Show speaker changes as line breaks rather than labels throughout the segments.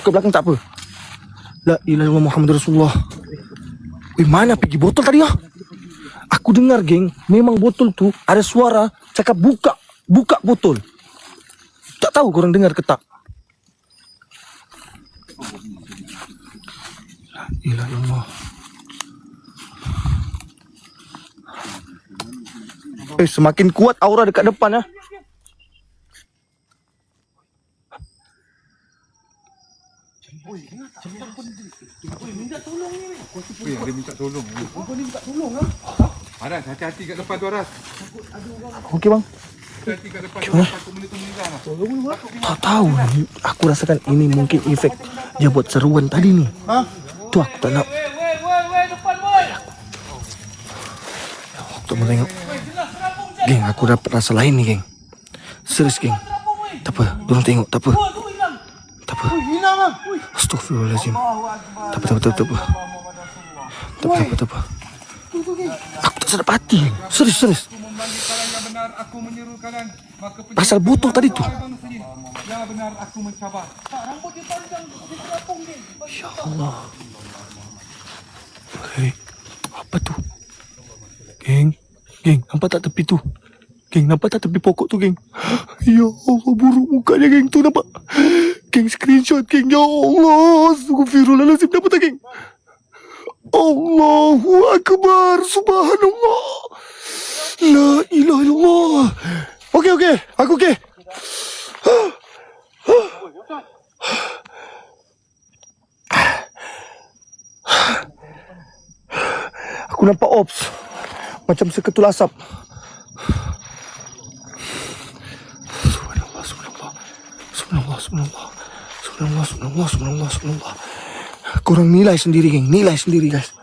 Ke belakang tak apa. La ilaha Muhammad Rasulullah. Weh, mana pergi botol tadi ah? Aku dengar geng, memang botol tu ada suara cakap buka, buka botol. Tak tahu korang dengar ke tak? La ilaha illallah. Eh, semakin kuat aura dekat depan ya.
Weh, ada minta tolong. Kau ni minta tolong ah? Aras, hati-hati kat depan tu Aras.
Okey bang.
Hati-hati kat depan tu. Takut benda tu meninggal lah.
Tak tahu ni. Aku rasakan ini mungkin efek dia buat seruan tadi ni. Ha? Tu aku tak nak. Aku tak tengok. Geng, aku dapat rasa lain ni, geng. Serius, geng. Tak apa, dorang tengok, tak apa. Astaghfirullahaladzim. Tak apa, tak apa, tak apa. Tak apa, tak apa, tak apa. Aku tak sedap hati. Serius, serius. Pasal botol tadi tu. Ya Allah. Hei, apa tu? Geng, geng, nampak tak tepi tu? Geng, nampak tak tepi pokok tu, geng? Ya Allah, buruk mukanya, geng, tu nampak. Geng, screenshot, geng. Ya Allah, Astaghfirullahaladzim, nampak tak, geng? Allahu Akbar, Subhanallah. La ilaha illallah. Okey, okey, aku okey. Aku nampak ops Macam seketul asap Subhanallah Subhanallah Subhanallah Subhanallah Subhanallah Subhanallah Subhanallah. Korang nilai sendiri geng. Nilai sendiri guys.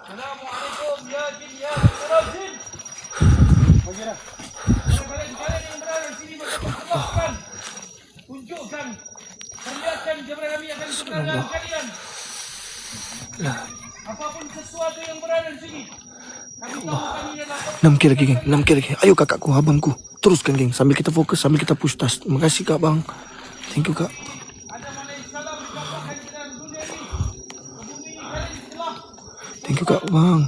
6 kira lagi geng. 6 kira lagi. Ayo kakakku abangku. Teruskan geng. Sambil kita fokus Sambil kita push tas Terima kasih kak bang. Thank you kak
Ada mana yang salah mencampakkan ke dalam dunia ini Bumi kalian telah
Kak bang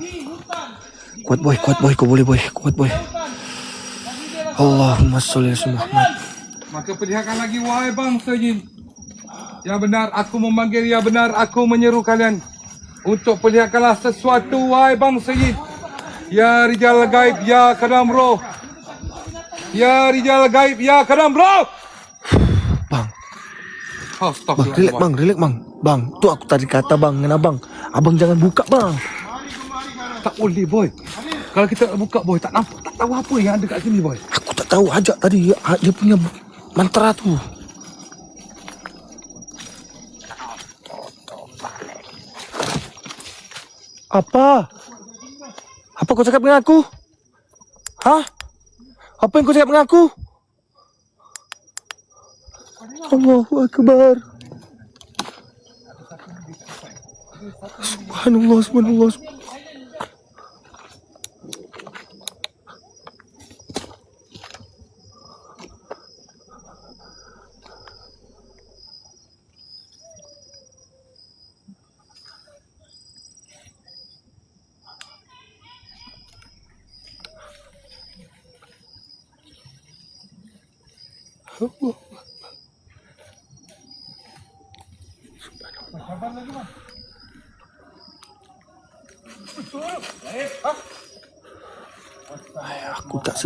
Kuat boy Kuat boy Kau boleh boy Kuat boy Allahumma salli ala Muhammad
Maka perlihatkan lagi, wahai bangsa ini. Yang benar, aku memanggil. Yang benar, aku menyeru kalian. Untuk perlihatkanlah sesuatu, wahai bangsa ini. Ya Rijal Gaib, Ya Kadam Roh. Ya Rijal Gaib, Ya Kadam Roh.
Bang Bang,
Astagfirullah.
relax bang, relax bang. Bang, tu aku tadi kata bang dengan abang. Abang jangan buka bang.
Tak boleh boy. Kalau kita buka boy tak nampak tak tahu apa yang ada kat sini boy.
Aku tak tahu ajak tadi ah, dia punya mantra tu. Apa? Apa kau cakap dengan aku? Hah? Apa yang kau cakap dengan aku? Allahu Akbar. Subhanallah, subhanallah. subhanallah.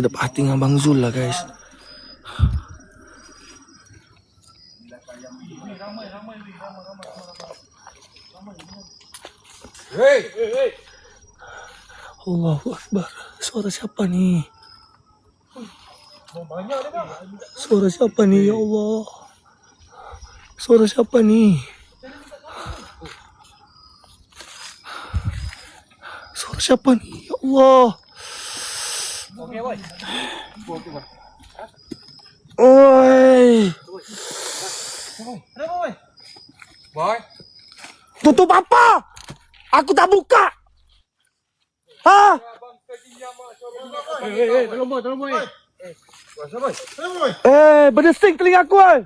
Sedap hati dengan Bang Zul lah guys.
Hey,
Allahu Akbar. Suara siapa ni? Suara siapa ni ya Allah? Suara siapa ni? Suara siapa ni ya Allah? Oi. Kenapa oi?
Boy.
Tutup apa? Aku tak buka. Ha? Eh, eh, eh,
tolong boy, tolong boy.
Eh, eh Eh, berdesing telinga aku oi.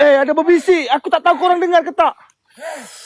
Eh, eh
ada berbisik.
Aku tak
tahu korang
dengar ke tak. Eh.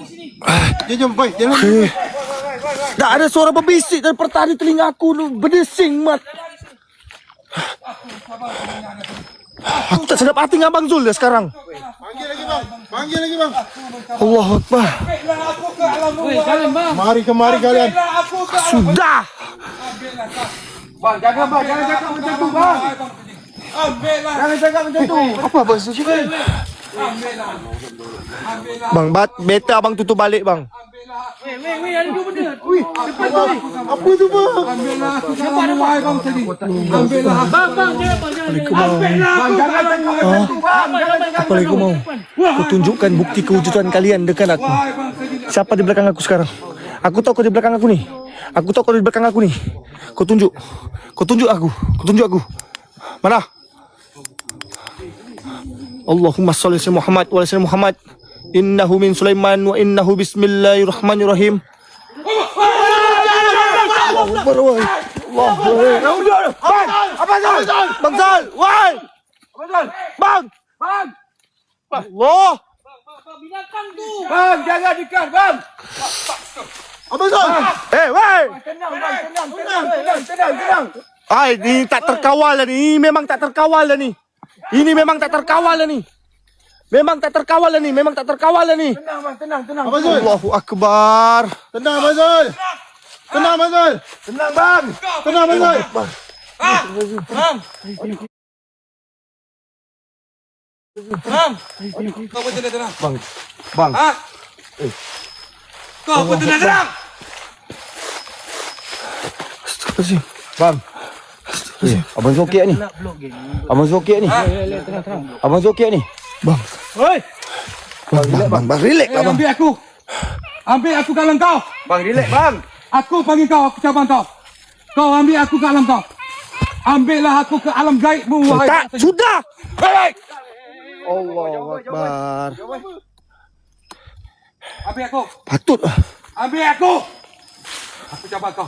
Jom jom boy. Jangan.
Eh. Tak ada suara berbisik dari tadi telinga aku tu berdesing mat. Aku tak sedap hati dengan Abang Zul dah sekarang.
Panggil lagi bang. Panggil lagi bang.
Allahu Akbar.
Mari kemari kalian.
Sudah.
Bang, jangan bang, jangan cakap macam tu bang. Ambillah. Jangan cakap macam tu.
Apa Abang Zul cakap? Bang, bat, better abang tutup balik bang.
Weh, weh, weh, ada dua benda. Ui, cepat tu. weh.
Apa tu bang?
Ambillah aku jangan wahai bang tadi. Ambillah aku.
Bang, bang, jangan bang, jangan. jangan.
Ambillah aku. Jangan cakap macam tu bang.
Apa lagi kau mau? Kau tunjukkan bukti kewujudan kalian dekat aku.
Bang.
Siapa di belakang aku sekarang? Aku tahu kau di belakang aku ni. Aku tahu kau di belakang aku ni. Kau tunjuk. Kau tunjuk aku. Kau tunjuk aku. Mana? Allahumma salli ala Muhammad wa ala Muhammad. Innahu min Sulaiman wa innahu bismillahirrahmanirrahim. Allahu Akbar wahai. Allah. Bang! Zal? Bang Zal! Wahai! Bang!
Bang,
Allah!
Bang, binatang tu.
bang, jangan dekat bang.
Abang Zul.
Eh, wahai!
Tenang bang, tenang, tenang, tenang, tenang, tenang.
Tak terkawal lah ni. Ini memang tak terkawal lah ni. Ini memang tak terkawal lah ni. Memang tak terkawal lah ni. Memang tak terkawal lah ni.
Tenang bang, tenang, tenang.
Abang Zul.
Allahu Akbar.
Tenang Abang Zul. Tenang Abang Zul.
Tenang bang.
Tenang Abang Zul.
Bang. Bang. Kau apa tenang, tenang?
Bang. Bang.
Ha? Kau apa tenang, tenang?
Astagfirullahaladzim. Bang. Eh, Abang Zokek ni. Abang Zokek ni. Abang Zokek ni. Bang.
Oi,
Bang, bang, bang, bang. Relax
eh,
lah bang.
ambil aku. Ambil aku ke alam kau.
Bang, relax bang.
Aku panggil kau, aku cabang kau. Kau ambil aku ke alam kau. Ambillah aku ke alam gaibmu, wahai.
Tak,
bangsa.
sudah.
Hei!
Allahu Akbar.
Ambil aku.
Patut.
Ambil aku. Aku cabang kau.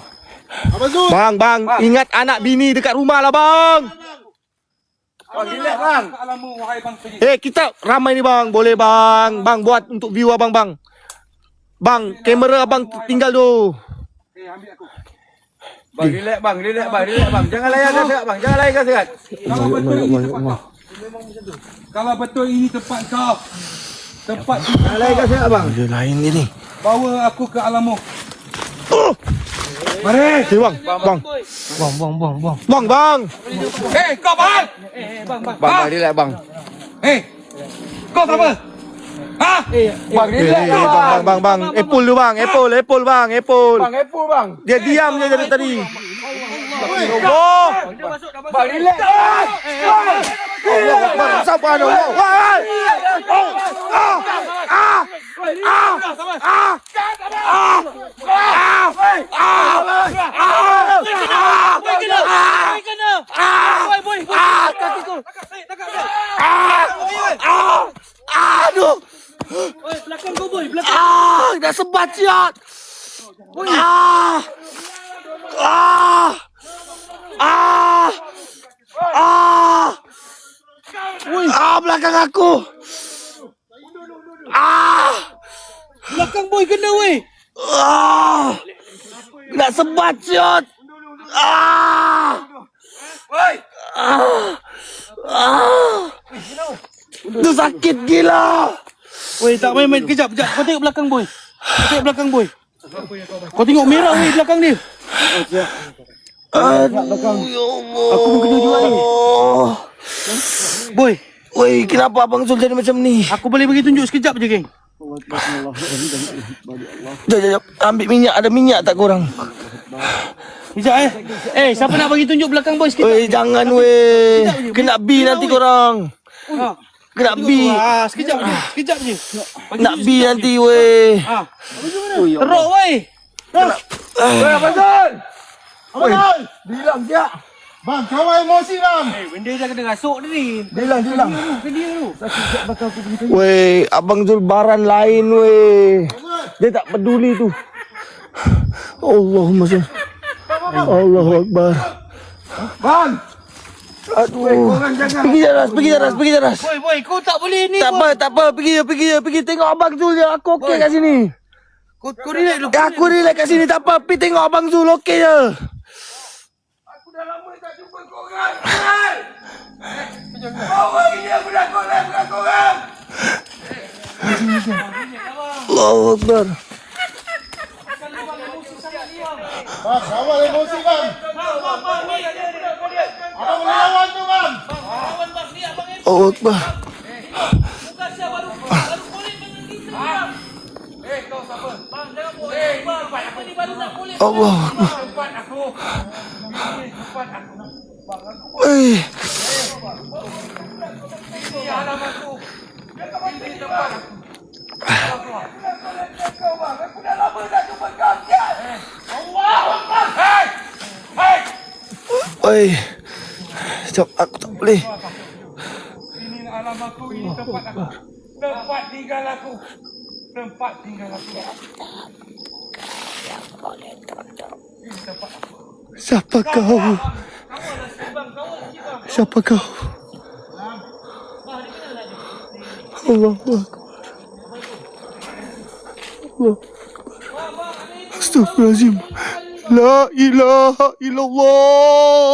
Abang Zul.
Bang, bang. Ingat anak bini dekat rumah lah bang.
Bang, relax bang.
Eh, kita ramai ni bang. Boleh bang. Bang, buat untuk view abang bang. Bang, kamera abang tinggal tu.
Eh, ambil aku.
Bang, relax bang, relax bang, relax bang. Jangan layan sekat bang, jangan layan kan sekat.
Kalau betul ini tempat kau. Kalau betul ini tempat kau. Tempat
Jangan layan kan sekat bang.
Dia lain ni ni.
bawa aku ke alammu. Mari.
Sini bang. Bang.
Bang, bang, bang, bang.
Bang, bang.
Eh, kau bang.
Bang, bang, relax bang.
Eh, kau siapa? Ha?
Bang,
Eh,
relax
eh,
bang.
bang, bang, bang, bang. Apple tu bang. Apple, apple bang. Apple.
Bang, Apple bang.
Dia diam je dari tadi. Allah.
Bang, relax.
Allah Akbar. Siapa ada Allah? Wahai. Oh. Ah. Ah. Ah. Ah. Ah. Ah. Ah.
Boy kena. Boy kena. Boy, boy, boy.
Ah. Kaki tu. Ah. Ah. Aduh.
Boy, belakang kau boy, belakang.
Ah. Dah sebat siat. Ah. Ah. Ah. Ah. Ah, belakang aku. Ah.
Belakang boy kena weh.
Ah. Nak sebat siot. Ah. Ah. Ah. Itu sakit gila.
Weh, tak main main kejap, kejap. Kau tengok belakang boy. Kau tengok belakang boy. Kau tengok merah weh belakang dia.
Aduh, ya Allah. Aku pun kena juga ni.
Boy,
Woi, kenapa Abang Zul jadi macam ni?
aku boleh bagi tunjuk sekejap je, geng.
Jap, jap, jap. Ambil minyak. Ada minyak tak korang?
Sekejap eh. Eh, siapa nak bagi tunjuk belakang boy sekejap?
Woi, jangan weh. Kena B nanti korang.
Ha.
Nak bi.
Ah, sekejap je. Sekejap je.
Nak
sekejap
nanti weh.
Ah. Teruk weh.
Weh, apa Zul?
Abang!
Bilang dia.
Bang, kawal emosi bang!
Eh, benda dah kena rasuk dia ni.
Bilang, bilang.
Ke dia tu.
Weh, Abang Zul baran lain weh. Dia tak peduli tu. Allahumma salli. Allahu Akbar.
Bang.
Aduh.
Korang jangan.
Pergi jaras, pergi jaras, pergi jaras.
Boy, boy, kau tak boleh ni.
Tak
boy.
apa, tak apa. Pergi je, pergi je. Pergi tengok Abang Zul je. Aku okey kat sini.
Kau, kau relax dulu.
Eh, aku relax kat sini. Tak apa. Pergi tengok Abang Zul. Okey je.
Aku dah lama tak jumpa korang. Hai. Bawa ini aku dah korang, bukan korang.
Allahu Akbar.
Bang, kawal emosi bang! Abang boleh lawan tu bang!
Allah
aku. Ini tempat aku. Kau bang, lama tak jumpa kau. Sial. Allah. Hei. Hei.
Weh. Sekejap, aku tak boleh.
Ini alam aku, ini tempat aku. Tempat tinggal aku. Tempat tinggal aku.
Siapa kau? Siapa kau? Allahu Akbar. Allahu Akbar. Astagfirullahaladzim. La ilaha illallah.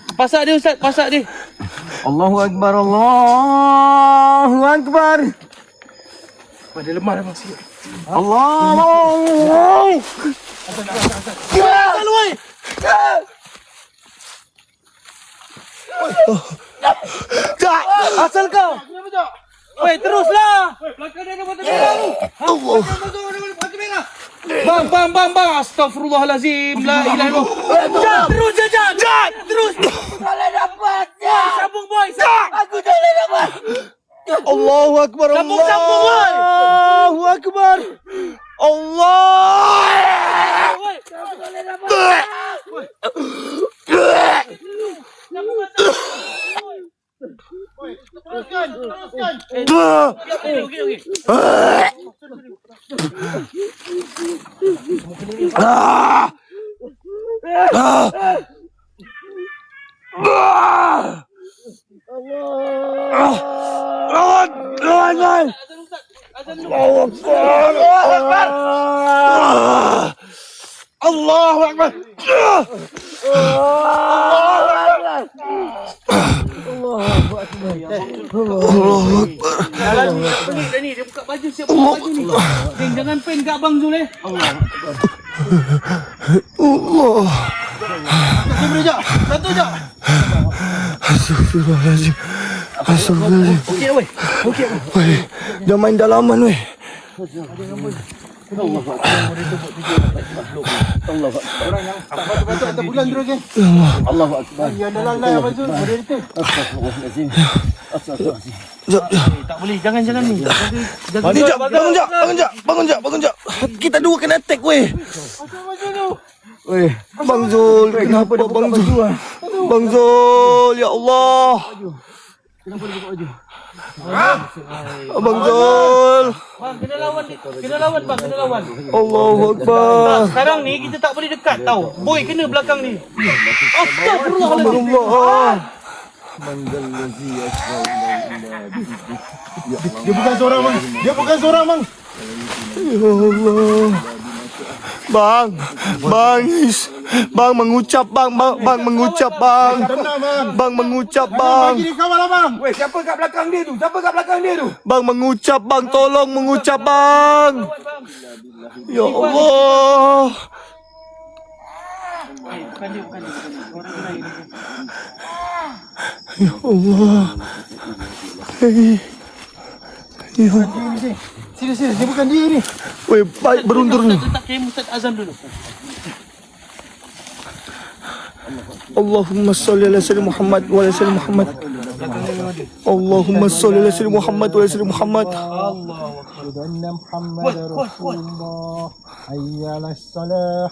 Pasak dia Ustaz, pasak dia.
Allahu Akbar, Allahu Akbar.
Pada lemah dah masih.
Allah.
Asal weh.
Jak, asal kau.
Weh, teruslah. Belakang dia ada mata merah tu.
Allah.
Mata merah. Bang, bang, bang, bang. Astagfirullahalazim. La ilaha illallah. Jat, terus je, Jat. Jat, terus.
Boleh dapat.
Sambung, boy. Sambung.
Aku tak boleh dapat.
Allahu Akbar.
Sambung, sambung, boy.
Allahu Akbar. Allah.
Boy.
Teruskan, teruskan!
Okey, okey, okey.
Allahu Akbar. Akbar.
Jalan ni tak dah ni. Dia buka baju siap buka baju ni. Ding, jangan pen kat abang Zul eh.
Allah.
Satu boleh jap! Satu jap!
Astagfirullahaladzim. Astagfirullahaladzim.
Okey weh. Okey.
Weh, dah main dalaman weh.
Bulan terus kan?
Allah.
Dalam apa tu?
Tak boleh. Jangan, jangan ni.
Ni jap, bangun jap, bangun jap, bangun jap, bangun jap. Kita dua kena attack weh. Weh, Bang Zul, kenapa Bang Zul? Bang Zul, ya Allah. Abang Zul.
Bang, kena lawan ni. Kena lawan bang, kena lawan.
Allahu Akbar.
Sekarang ni kita tak boleh dekat tau. Boy kena belakang ni. Astagfirullahaladzim.
Allah.
Dia bukan seorang bang! Dia bukan seorang bang!
Ya Allah. Bang, bang, is- bang mengucap bang, bang, bang mengucap
bang,
bang. mengucap bang,
Bagi lah.
Weh, siapa kat belakang dia tu? Siapa kat belakang dia tu?
bang mengucap bang, tolong mengucap bang. Ya Allah. Ya Allah. Hei. Ya.
Sini sini, dia bukan dia ni.
Weh, baik berundur ni.
Tak kena Ustaz Azam dulu.
Allahumma salli ala sayyidina Muhammad wa ala sayyidina Muhammad. Allahumma salli ala sayyidina Muhammad wa ala sayyidina Muhammad.
Allahu akbar. Muhammad Rasulullah. Hayya ala salah.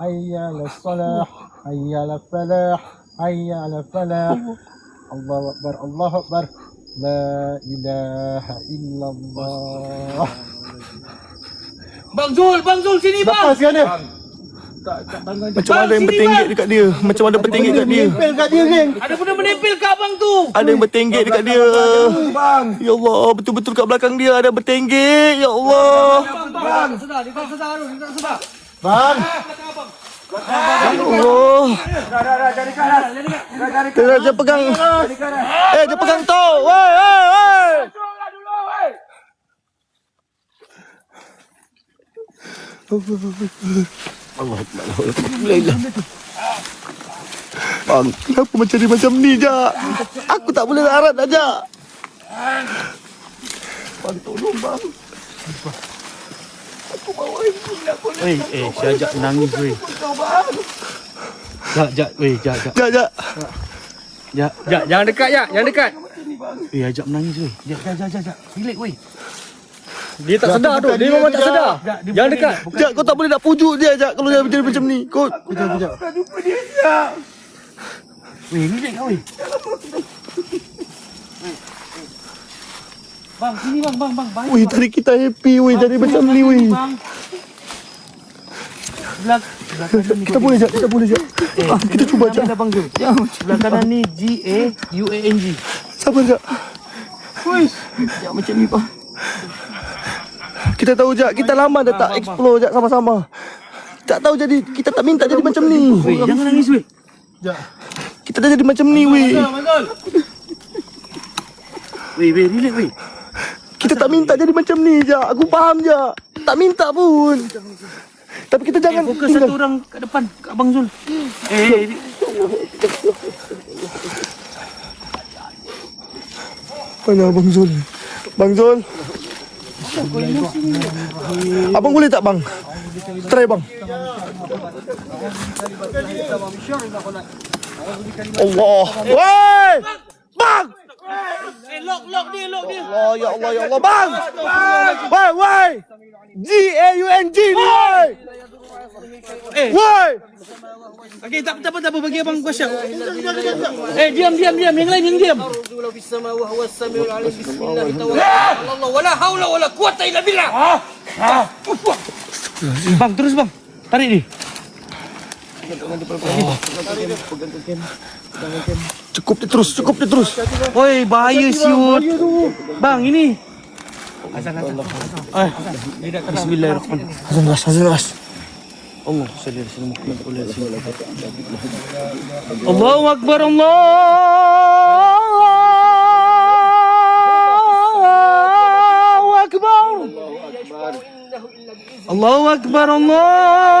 Hayya ala salah. Hayya ala falah. Hayya ala falah. Allahu akbar. Allahu. Allah akbar. La ilaha illallah.
Bang Zul, Bang Zul sini bang.
Lepas kan dia? Bang.
Tak, tak, tak, macam ada yang bertinggit dekat dia? Macam ada bertinggit dekat dia?
Ada benda menempel kat abang tu?
Ada yang bertinggit dekat dia. Ya Allah betul-betul kat belakang dia Ada bertinggit Ya Allah.
Bang Bang Bang Bang Bang.
Bang
Bang Allah. Dia dia pegang. Eh, dia pegang tu. Woi, woi, woi. Bang, kenapa macam ni macam ni, Jak? Aku tak boleh larat dah, Jak. Bang, tolong, bang.
Weh, eh, Syajak nangis weh. Jak, jak, weh, jak, jak.
Jak, Jak.
Jak, jak, jangan dekat jak, jangan dekat. Eh, ajak menangis weh. Jak, jak, jak, jak, jak. Relax weh.
Dia tak sedar tu. Dia memang tak sedar. Jangan dekat.
Jak, kau tak boleh nak pujuk dia, Jak. Kalau dia jadi macam ni. Kau...
Weh, relax kau weh. Bang, sini bang, bang, bang. Baik.
Weh, tadi kita happy, weh. Jadi macam ni, weh.
Bang. Belak
Kita boleh, Jak. Kita boleh, Jak. Ah, kita cuba.
Ada bang Zul. Sebelah kanan ni G A U A N G.
Sabar, Jak.
Jak macam ni bang.
Kita tahu, Jak. Kita lama dah tak explore, Jak, sama-sama. Tak tahu jadi, kita tak minta jadi macam ni.
Weh, jangan nangis weh.
Kita dah jadi macam ni, weh.
Weh, weh, relax weh.
Kita tak minta jadi macam ni, Jak. Aku faham, Jak. Tak minta pun. Tapi kita
Eh,
jangan
fokus
tinggal.
satu orang kat depan, kat Abang Zul. Eh, eh,
Mana Abang Zul? Bang Zul. Abang boleh tak bang? Try bang. Allah. Woi! Bang!
Eh, lock, lock dia, lock dia.
Allah ya Allah ya Allah bang. Woi woi. G A U N G ni woi.
Eh,
Woi.
okey, tak apa, tak apa, tak apa, bagi abang kuasa. Eh, diam, diam, diam. Yang lain yang diam.
Wala haula wala quwata illa billah.
Bang, terus bang. Tarik dia.
Cukup dia terus, cukup dia terus.
Oi, bahaya siut. Bang, ini. Eh, Bismillahirrahmanirrahim.
Hazan ras, hazan ras.
Allah salli ala sayyidina Muhammad wa ala alihi Allahu akbar Allahu akbar Allahu akbar Allahu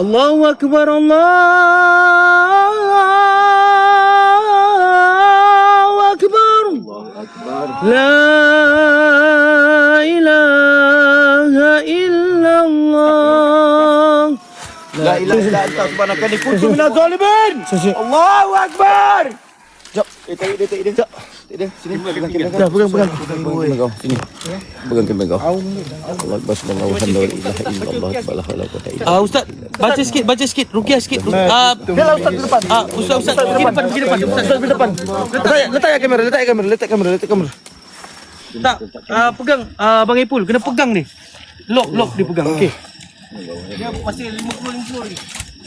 Allahu Akbar Allahu Akbar La ilaha illallah La ilaha illallah subhanaka ni kuntu minaz zalimin Allahu Akbar
Jap, eh tarik dia, tarik dia. Jap. Dia. Sini. Pegang kau.
Pegang pegang
kau. Sini. Pegang kamera kau. Allah Akbar subhanallah walhamdulillah la ilaha illallah wala haula wala quwwata illa
Ah Ustaz, baca sikit, baca sikit. Rukiah sikit. Ah,
Biarlah Ustaz ke depan.
ah Ustaz Ustaz pergi depan, pergi depan. Ustaz
Ustaz ke depan. Letak letak kamera, letak kamera, letak kamera, letak kamera.
tak ah pegang ah Bang Ipul, kena pegang ni. Lock, lock dia pegang. Okey. Dia masih 50 50 ni.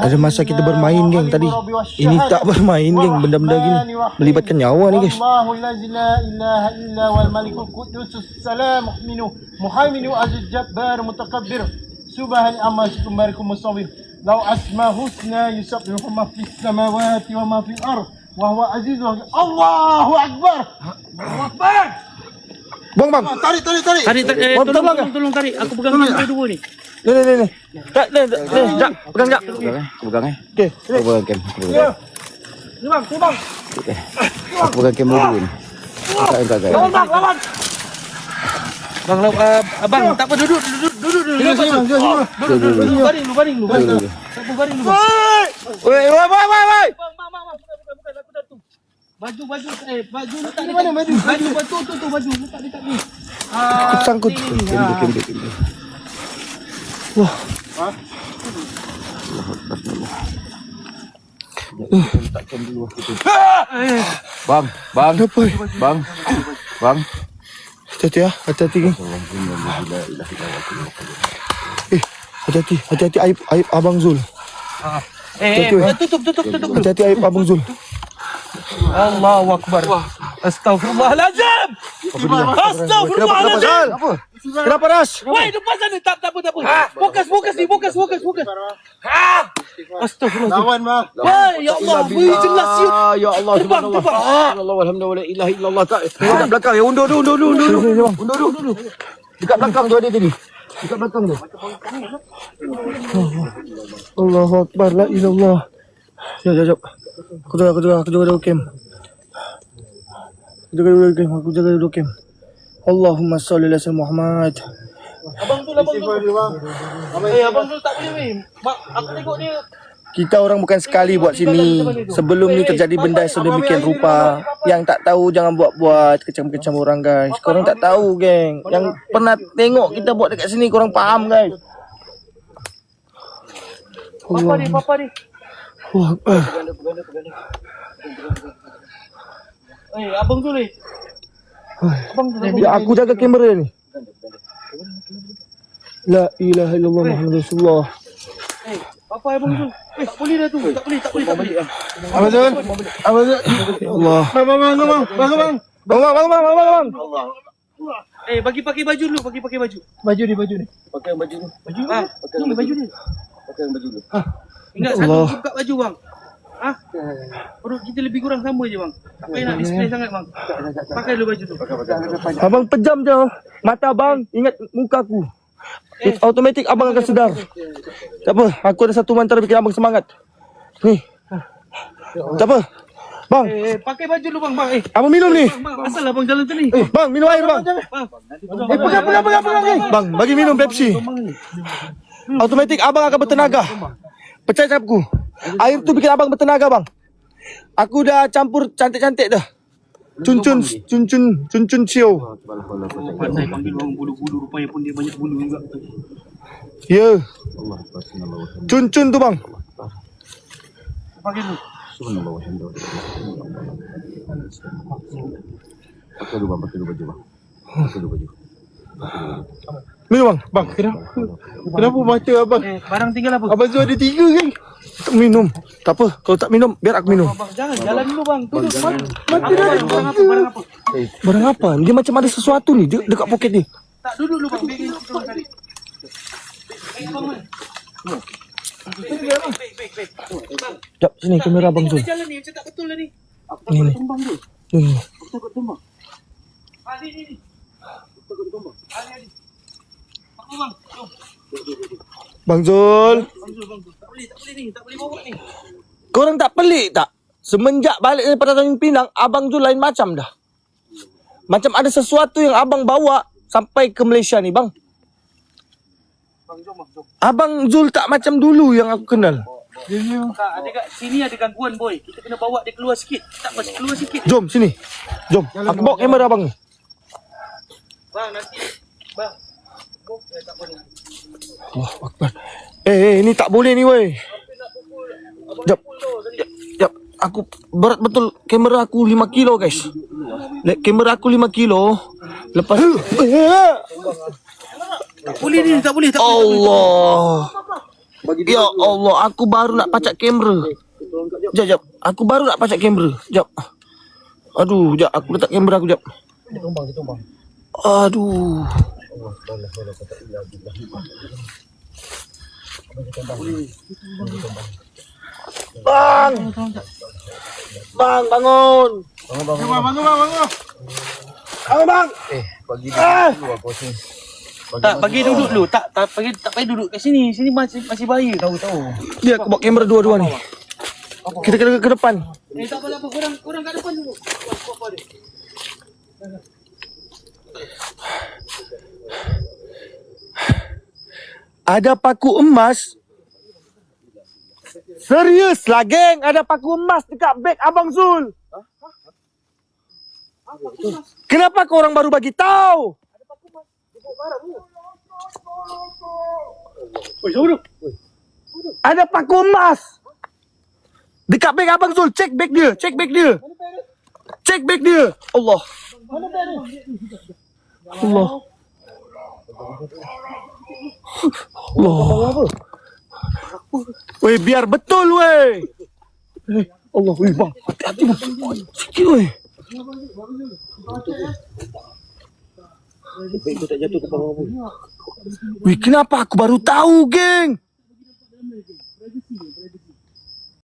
Ada masa kita bermain geng tadi Ini tak bermain geng benda-benda gini Melibatkan nyawa ni guys
Subhan amma syukum barikum musawir Lau asma husna yusab bin fi samawati wa ma fi ar Wahwa aziz wa Allahu Akbar Allahu Akbar
Bang bang
Tarik tarik tarik
Tarik tarik Tolong
tolong
tarik Aku pegang dua ni
Ni ni ni ni. Tak ni ni. Jap, pegang jap.
Aku pegang eh.
Okey.
Aku pegang kem. Aku pegang.
Ni bang, ni bang.
Aku pegang kem dulu ni. Angkat angkat angkat.
Lawan bang, lawan.
Bang, ah, abang, tak apa duduk, duduk, duduk dulu. Sini, sini, Duduk, duduk, duduk. Baring dulu, baring dulu. baring dulu. Tak apa, baring dulu. Bang,
Woi, woi, woi, woi, woi.
bang, bang, bang, bukan, bukan, bukan, aku dah tu. Baju, baju, eh, baju letak dekat. Baju, baju, baju, tu, tu, baju letak dekat ni. Ah,
Sangkut.
ni,
Bang, bang,
Apa?
bang, bang.
Hati-hati ya, hati-hati. Eh, hati-hati, hati-hati aib aib Abang Zul.
Eh, eh, tutup, tutup, tutup.
Hati-hati aib Abang Zul.
Allahu Akbar. Astagfirullahalazim. Astagfirullahalazim.
Apa? Kenapa Ras?
Woi, depan sana. Tak, tak apa, tak apa. Fokus, fokus ni, fokus, fokus, fokus. Astagfirullahalazim.
Lawan bang.
Woi, ya Allah. Woi, jelas siut.
Ah, ya Allah
Terbang,
subhanallah.
terbang.
Subhanallah walhamdulillah la ilaha illallah. Tak. Dekat belakang ya. Undur dulu, undur dulu, undur dulu. Undur dulu, undur dulu. Dekat belakang tu ada tadi. Dekat belakang tu.
Allahu Akbar, la ilallah. Jap, jap, jap. Aku jaga, aku jaga, aku jaga dulu kem. Aku jaga dulu kem, aku jaga dulu kem. Allahumma salli ala sayyidina Muhammad.
Abang tu, abang tu. Eh, abang tu tak boleh, weh. Mak, aku tengok dia.
Kita orang bukan sekali buat sini. Sebelum ni terjadi benda sedemikian rupa. Yang tak tahu jangan buat-buat kecam-kecam orang guys. Korang tak tahu geng. Yang pernah tengok kita buat dekat sini korang faham guys.
Papa dia, papa dia.
Allah Akbar.
Eh, abang tu ni. Abang tu, abang tu.
Ya aku jaga kamera ni. La ilaha illallah Muhammad Rasulullah.
Eh, papa abang tu. Eh, tak boleh dah tu. Tak boleh, tak boleh, tak boleh.
Apa tu? Apa tu? Ya Allah. Bang bang bang bang bang bang bang. Bang bang bang bang bang bang.
Eh, bagi pakai baju dulu, bagi pakai baju.
Baju ni, baju ni.
Pakai baju ni.
Baju ah, ni baju dia.
Pakai baju ni.
Ingat
Allah.
satu buka baju bang. Ah, perut kita lebih kurang sama je bang. Tak payah nak display sangat bang. Pakai dulu baju tu.
Abang pejam je. Mata abang ingat muka aku. It's automatic abang akan sedar. Tak apa, aku ada satu mantra bikin abang semangat. Ni. Tak apa. Bang,
Eh, eh, pakai baju dulu bang, bang. Eh,
abang minum ni.
bang, bang, asal abang jalan sini.
Eh, bang, minum air bang.
Bang,
Eh, pegang, pegang, pegang, pegang. Eh, bang, bagi minum Pepsi. Automatik abang akan bertenaga. Percaya cakap aku. Air tu bikin abang bertenaga bang. Aku dah campur cantik-cantik dah. Cun-cun, cun-cun, cun-cun cio.
pandai panggil orang bulu-bulu rupanya pun dia banyak bulu juga.
Ya. Cun-cun tu bang.
Subhanallah walhamdulillah. Pakai dulu bang, pakai dulu baju bang. Pakai dulu baju.
Minum bang.
Bang, kenapa? Kenapa mata abang?
Eh, barang tinggal apa?
Abang Zul ada tiga kan?
Tak minum. Tak apa. Kalau tak minum, biar aku minum.
Bang, jangan jalan dulu bang. Duduk bang. Apa,
dah
barang, barang apa? Barang apa?
Barang apa? Dia macam ada sesuatu ni de- dekat poket dia.
Tak duduk dulu bang. Beg ni kita cari. Beg abang mana?
Jap, sini kamera abang Zul.
Kita jalan ni macam tak betul lah ni. Aku
Ni,
takut
ni.
tumbang tu.
Ni.
Aku takut tumbang. Ah, ni, ni, ni. Aku takut tumbang. Ah, ni, ni. Apa bang? Jom.
Bang Zul.
Bang Zul, bang Zul. Tak boleh, tak boleh ni. Tak boleh bawa ni.
Korang tak pelik tak? Semenjak balik daripada Tanjung Pinang, Abang Zul lain macam dah. Macam ada sesuatu yang abang bawa sampai ke Malaysia ni bang.
Bang, jom bang. Jom.
Abang Zul tak macam dulu yang aku kenal.
Tak, ada kat sini ada gangguan boy. Kita kena bawa dia keluar sikit. Tak pas keluar sikit.
Jom sini. Jom. Aku bawa kamera abang ni.
Bang, nanti. Bang. Bang, eh, tak boleh.
Allah Akbar. Eh, eh, ni tak boleh ni weh. Jap. Jap, jap. Aku berat betul kamera aku 5 kilo guys. Kamera aku 5 kilo. Lepas
Tak boleh ni, tak boleh. Tak boleh.
Allah. Ya Allah, aku baru nak pacak kamera. Jap, jap. Aku baru nak pacak kamera. Jap. Aduh, jap. Aku letak kamera aku, jap. Aduh. Bang! Bang, bangun!
Bangun, bangun, bangun, bangun.
Bangun, bang!
Eh, pagi
Ah!
dulu aku rasa.
Tak, bagi duduk dulu. Tak, tak bagi tak payah duduk kat sini. Sini masih masih bahaya. Tahu tahu.
Dia aku bawa kamera dua-dua ni. Kita kena ke depan.
Eh, tak apa, apa. Korang, korang kat depan dulu. Buat apa dia.
Ada paku emas. Serius lah geng, ada paku emas dekat beg Abang Zul. Kenapa kau orang baru bagi tahu? Ada paku emas. Dekat beg Abang Zul, cek beg dia, cek beg dia. Cek beg dia. Allah. Allah. Allah. Weh, biar betul weh. Eh, Allah, weh bang. Hati-hati bang. Sikit weh.
Baik tu tak jatuh ke bawah pun.
Weh, kenapa aku baru tahu, geng?